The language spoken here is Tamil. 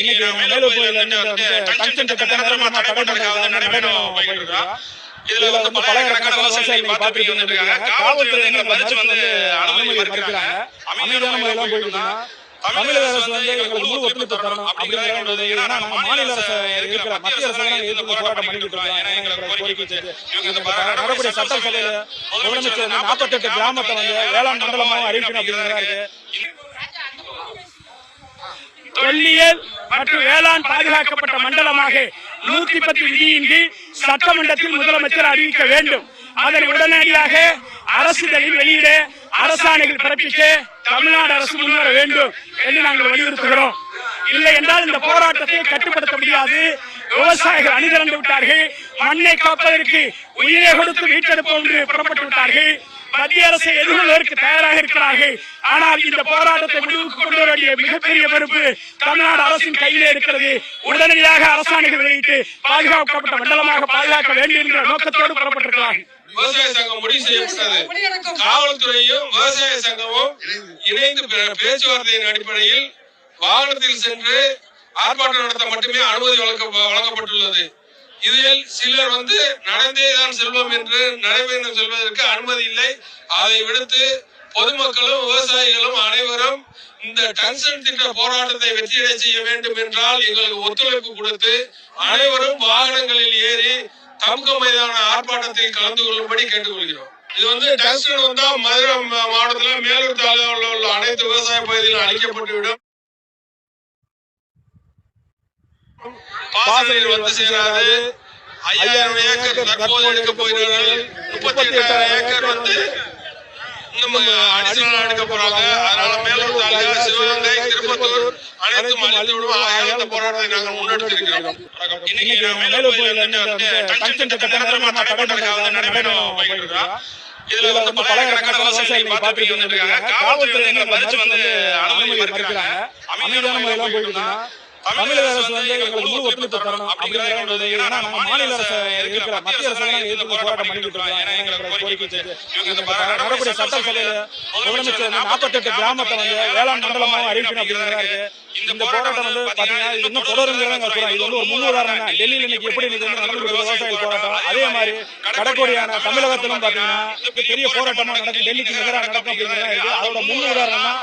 இன்னைக்கு நம்ம மேலூர் திட்டத்தை நிரந்தரமா தடை பண்றதுக்காக நடைபெறும் போயிட்டு இருக்கோம். இதுல வந்து விவசாயிகள் காவல்துறை வந்து அனுமதி மறுக்கிறாங்க. அமைதியான போயிட்டு தமிழக அரசு வந்து எங்களுக்கு முழு ஒத்துழைப்பு தரணும் ஏன்னா நாங்க மாநில அரசு இருக்கிற மத்திய அரசு நாங்க எதிர்த்து போராட்டம் பண்ணிக்கிட்டு இருக்கோம். ஏன்னா எங்களுக்கு கோரிக்கை நடக்கூடிய சட்டசபையில முதலமைச்சர் நாற்பத்தெட்டு கிராமத்தை வந்து வேளாண் மண்டலமாகவும் அறிவிக்கணும் அப்படிங்கிறதா இருக்கு தொல்லியல் மற்றும் வேளாண் பாதுகாக்கப்பட்ட மண்டலமாக நூத்தி பத்து விதியின் கீழ் சட்டமன்றத்தில் முதலமைச்சர் அறிவிக்க வேண்டும். அதனை உடனடியாக அரசிதழில் வெளியிட அரசாணைகள் பிறப்பிக்க தமிழ்நாடு அரசு முன்வர வேண்டும் என்று நாங்கள் வலியுறுத்துகிறோம். இல்லை என்றால் இந்த போராட்டத்தை கட்டுப்படுத்த முடியாது. விவசாயிகள் அணிதிரண்டு விட்டார்கள். மண்ணை காப்பதற்கு உயிரை கொடுத்து மீட்டெடுப்போம் என்று புறப்பட்டு விட்டார்கள். மத்திய அரசை எதிர்கொள்வதற்கு தயாராக இருக்கிறார்கள். ஆனால் இந்த போராட்டத்தை முடிவுக்கு கொண்டு வர வேண்டிய மிகப்பெரிய பொறுப்பு தமிழ்நாடு அரசின் கையிலே இருக்கிறது. உடனடியாக அரசாணைகள் வெளியிட்டு பாதுகாக்கப்பட்ட மண்டலமாக பாதுகாக்க வேண்டும் என்ற நோக்கத்தோடு புறப்பட்டிருக்கிறார்கள். விவசாய சங்கம் முடிவு செய்யப்பட்டது. காவல்துறையும் விவசாய சங்கமும் இணைந்து பேச்சுவார்த்தையின் அடிப்படையில் வாகனத்தில் சென்று ஆர்ப்பாட்டம் நடத்த மட்டுமே அனுமதி வழங்க வழங்கப்பட்டுள்ளது. இதில் சிலர் வந்து நடந்தே தான் செல்வோம் என்று நடைபெறும் செல்வதற்கு அனுமதி இல்லை. அதை விடுத்து பொதுமக்களும் விவசாயிகளும் அனைவரும் இந்த டங்ஷன் திட்ட போராட்டத்தை வெற்றியடை செய்ய வேண்டும் என்றால் எங்களுக்கு ஒத்துழைப்பு கொடுத்து அனைவரும் வாகனங்களில் ஏறி தமுக மைதான ஆர்ப்பாட்டத்தில் கலந்து கொள்ளும்படி கேட்டுக்கொள்கிறோம். இது வந்து டங்ஸ்டன் வந்தா மதுரை மா- மேலூர் தாலுகாவில் உள்ள அனைத்து விவசாய பகுதிகளும் அழிக்கப்பட்டுவிடும். பாசனையில் வந்து சேராது. ஐயாயிரம் ஏக்கர் தற்போது எடுக்க போகிறார்கள். முப்பத்தி எட்டாயிரம் ஏக்கர் வந்து இன்னும் அடிஷனல் எடுக்க போறாங்க. அதனால சிவகங்கை திருப்பத்தூர் அனைத்தும் அழித்து விடுவோம். போராட்டத்தை நாங்கள் இன்னைக்கு இருந்து வந்து டங்ஸ்டன் திட்டத்தை நிரந்தரமா தடை பண்றதுக்காக நடைபெறும் போயிட்டு இருக்கோம். இதுல வந்து விவசாயிகள் நீங்க பாத்துட்டு இருக்காங்க காவல்துறை வந்து எங்களை மறிச்சு வந்து அனுமதி மறுக்கிறாங்க. அமைதியான முறையில தான் போயிட்டு இருக்கோம் தமிழக அரசு வந்து எங்களுக்கு முழு ஒத்துழைப்பு தரணும் அப்படிங்கிற எங்களுடைய ஏன்னா மாநில அரசு இருக்கிற மத்திய அரசு எதிர்த்து போராட்டம் பண்ணிக்கிட்டு இருக்கோம். எங்களுக்கு கோரிக்கை நடக்கூடிய சட்டசபையில முதலமைச்சர் நாற்பத்தெட்டு கிராமத்தை வந்து வேளாண் மண்டலமாகவும் அறிவிக்கணும் அப்படிங்கிறதா இருக்கு. இந்த போராட்டம் வந்து பாத்தீங்கன்னா இது இன்னும் தொடருங்கிறத சொல்றோம். இது வந்து ஒரு முன் உதாரணம் தான் டெல்லியில இன்னைக்கு எப்படி இன்னைக்கு வந்து நடந்து விவசாயிகள் போராட்டம். அதே மாதிரி கடற்கோடியான தமிழகத்திலும் பாத்தீங்கன்னா பெரிய போராட்டமா நடக்கும். டெல்லிக்கு நிகராக நடக்கும் அப்படிங்கிறதா இருக்கு. அதோட முன் உதாரணம் தான்